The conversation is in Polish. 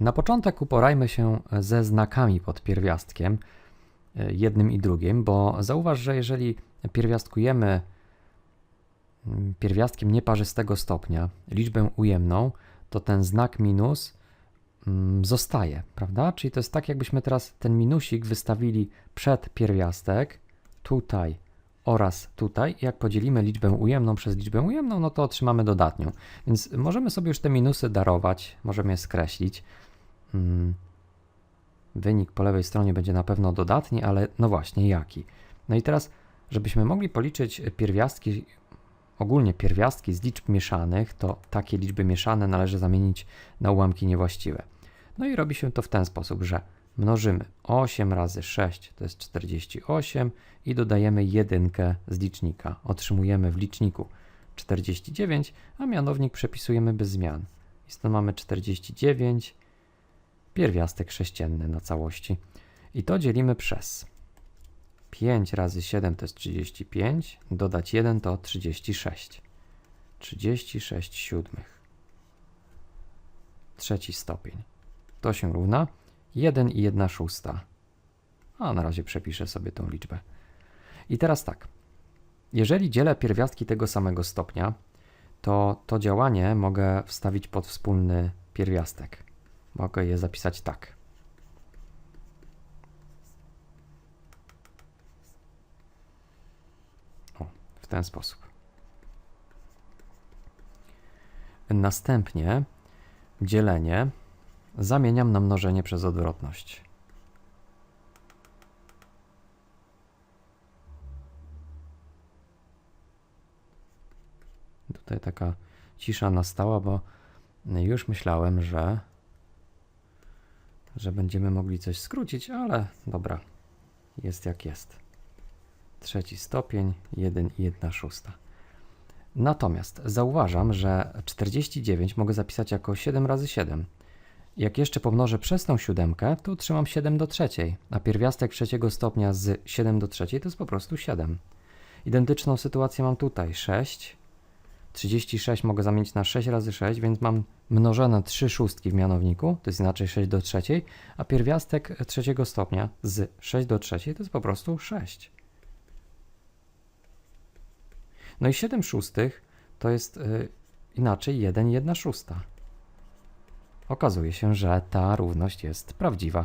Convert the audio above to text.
Na początek uporajmy się ze znakami pod pierwiastkiem, e, jednym i drugim, bo zauważ, że jeżeli pierwiastkujemy mm, pierwiastkiem nieparzystego stopnia liczbę ujemną, to ten znak minus mm, zostaje, prawda? Czyli to jest tak, jakbyśmy teraz ten minusik wystawili przed pierwiastek, tutaj oraz tutaj. Jak podzielimy liczbę ujemną przez liczbę ujemną, no to otrzymamy dodatnią. Więc możemy sobie już te minusy darować, możemy je skreślić. Mm. Wynik po lewej stronie będzie na pewno dodatni, ale no właśnie jaki? No i teraz, żebyśmy mogli policzyć pierwiastki, ogólnie pierwiastki z liczb mieszanych, to takie liczby mieszane należy zamienić na ułamki niewłaściwe. No i robi się to w ten sposób, że mnożymy 8 razy 6 to jest 48 i dodajemy jedynkę z licznika. Otrzymujemy w liczniku 49, a mianownik przepisujemy bez zmian. I stąd mamy 49, pierwiastek sześcienny na całości. I to dzielimy przez 5 razy 7 to jest 35, dodać 1 to 36. 36 siódmych. Trzeci stopień. To się równa 1 i 1 szósta. A na razie przepiszę sobie tą liczbę. I teraz tak. Jeżeli dzielę pierwiastki tego samego stopnia, to to działanie mogę wstawić pod wspólny pierwiastek. Mogę je zapisać tak. O, w ten sposób. Następnie dzielenie zamieniam na mnożenie przez odwrotność. Tutaj taka cisza nastała, bo już myślałem, że, że będziemy mogli coś skrócić, ale dobra, jest jak jest. Trzeci stopień, 1 i 1 szósta. Natomiast zauważam, że 49 mogę zapisać jako 7 razy 7. Jak jeszcze pomnożę przez tą siódemkę, to otrzymam 7 do trzeciej, a pierwiastek trzeciego stopnia z 7 do trzeciej to jest po prostu 7. Identyczną sytuację mam tutaj, 6. 36 mogę zamienić na 6 razy 6, więc mam mnożone 3 szóstki w mianowniku, to jest inaczej 6 do trzeciej, a pierwiastek trzeciego stopnia z 6 do trzeciej to jest po prostu 6. No i 7 szóstych to jest y, inaczej 1 i 1 szósta. Okazuje się, że ta równość jest prawdziwa.